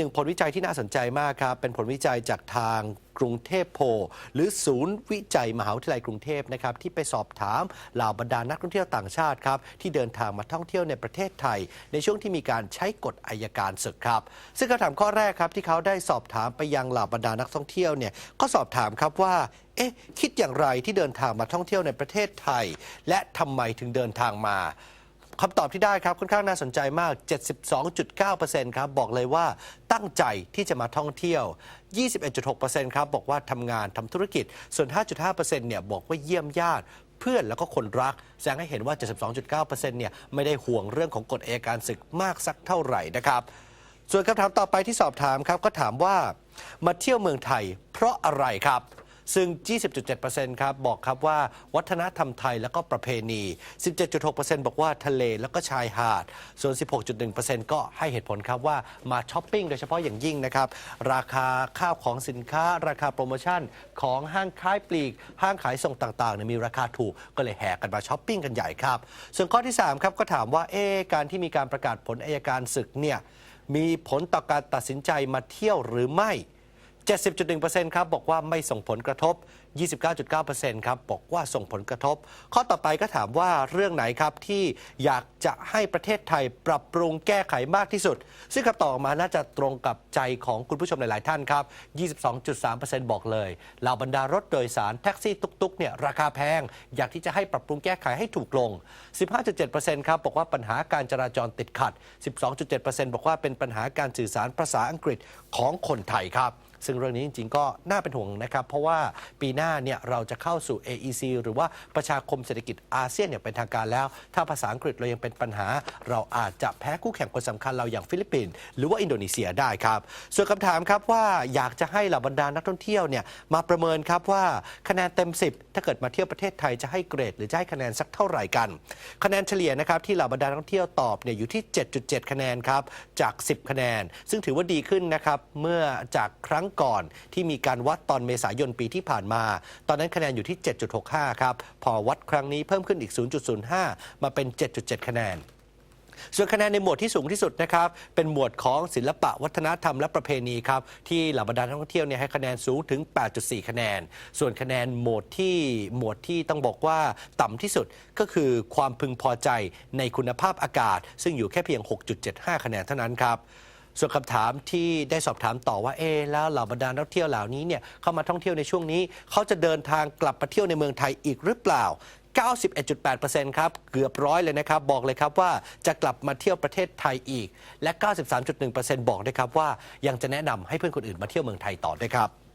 หนึ่งผลวิจัยที่น่าสนใจมากครับ เป็นผลวิจัยจากทางกรุงเทพโพหรือศูนย์วิจัยมหาวิทยาลัยกรุงเทพนะครับที่ไปสอบถามเหล่าบรรดานักท่องเที่ยวต่างชาติครับที่เดินทางมาท่องเที่ยวในประเทศไทย ในช่วงที่มีการใช้กฎอายการศึกครับ ซึ่งคำถามข้อแรกครับที่เขาได้สอบถามไปยังเหล่าบรรดานักท่องเที่ยวเนี่ยก็สอบถามครับว่าเอ๊ะคิดอย่างไรที่เดินทางมาท่องเที่ยวในประเทศไทย และทำไมถึงเดินทางมา คำตอบที่ได้ครับค่อนข้างน่าสนใจมาก 72.9%ครับบอกเลยว่าตั้งใจที่จะมาท่องเที่ยว 21.6%ครับบอกว่าทำงานทำธุรกิจ ส่วน 5.5%เนี่ยบอกว่าเยี่ยมญาติเพื่อนแล้วก็คนรัก แสดงให้เห็นว่า 72.9%เนี่ยไม่ได้ห่วงเรื่องของกฎเอการศึกมากสักเท่าไหร่นะครับส่วนคำถามต่อไปที่สอบถามครับก็ถามว่ามาเที่ยวเมืองไทย เพราะอะไรครับ ซึ่ง 20.7%ครับบอกครับว่าวัฒนธรรมไทยแล้วก็ประเพณี 17.6%บอกว่าทะเลแล้วก็ชายหาด ส่วน 16.1%ก็ให้เหตุผลครับว่ามาช้อปปิ้งโดยเฉพาะอย่างยิ่งนะครับ ราคาข้าวของสินค้า ราคาโปรโมชั่นของห้างขายปลีก ห้างขายส่งต่างๆเนี่ยมีราคาถูกก็เลยแห่กันมาช้อปปิ้งกันใหญ่ครับ ส่วนข้อที่ 3 ครับก็ถามว่าเอ๊การที่มีการประกาศผลอายการศึกเนี่ยมีผลต่อการตัดสินใจมาเที่ยวหรือไม่ 70.1%ครับบอกว่าไม่ส่งผลกระทบ 29.9%ครับบอกว่าส่งผลกระทบ ข้อต่อไปก็ถามว่าเรื่องไหนครับที่อยากจะให้ประเทศไทยปรับปรุงแก้ไขมากที่สุด ซึ่งคำตอบออกมาน่าจะตรงกับใจของคุณผู้ชมหลาย ๆ ท่านครับ 22.3%บอกเลยเหล่าบรรดารถโดยสารแท็กซี่ตุกๆเนี่ยราคาแพง อยากที่จะให้ปรับปรุงแก้ไขให้ถูกลง 15.7%ครับบอกว่าปัญหาการจราจรติดขัด 12.7%บอกว่าเป็นปัญหาการสื่อสารภาษาอังกฤษของคนไทยครับ ซึ่งเรื่องนี้จริง ๆ ก็น่าเป็นห่วงนะครับ เพราะว่าปีหน้าเนี่ยเราจะเข้าสู่ AEC หรือว่าประชาคมเศรษฐกิจอาเซียนอย่างเป็นทางการแล้ว ถ้าภาษาอังกฤษเรายังเป็นปัญหา เราอาจจะแพ้คู่แข่งคนสำคัญเราอย่างฟิลิปปินส์หรือว่าอินโดนีเซียได้ครับ ส่วนคำถามครับว่าอยากจะให้เหล่าบรรดานักท่องเที่ยวเนี่ยมาประเมินครับว่าคะแนนเต็ม 10 ถ้าเกิดมาเที่ยวประเทศไทยจะให้เกรด หรือจะให้คะแนนสักเท่าไหร่กัน คะแนนเฉลี่ยนะครับที่เหล่าบรรดานักท่องเที่ยวตอบเนี่ยอยู่ที่ 7.7 คะแนนครับจาก 10 คะแนน ซึ่งถือว่าดีขึ้นนะครับเมื่อจากครั้งก่อนที่มีการวัดตอนเมษายนปีที่ผ่านมา ตอนนั้นคะแนนอยู่ที่ 7.65 ครับ พอวัดครั้งนี้เพิ่มขึ้นอีก 0.05 มาเป็น 7.7 คะแนนส่วนคะแนนในหมวดที่สูงที่สุดนะครับ เป็นหมวดของศิลปะวัฒนธรรมและประเพณีครับ ที่เหล่าบรรดานท่องเที่ยวเนี่ยให้คะแนนสูงถึง 8.4 คะแนน ส่วนคะแนนหมวดที่หมวดที่ต้องบอกว่าต่ำที่สุดก็คือความพึงพอใจในคุณภาพอากาศ ซึ่งอยู่แค่เพียง 6.75 คะแนนเท่านั้นครับ ส่วนคำถามที่ได้สอบถามต่อว่าเอแล้วเหล่าบรรดานักเที่ยวเหล่านี้เนี่ยเข้ามาท่องเที่ยวในช่วงนี้ เขาจะเดินทางกลับมาเที่ยวในเมืองไทยอีกหรือเปล่า 91.8%ครับ เกือบร้อยเลยนะครับ บอกเลยครับว่าจะกลับมาเที่ยวประเทศไทยอีก และ 93.1%บอกด้วยครับว่ายังจะแนะนำให้เพื่อนคนอื่นมาเที่ยวเมืองไทยต่อด้วยครับ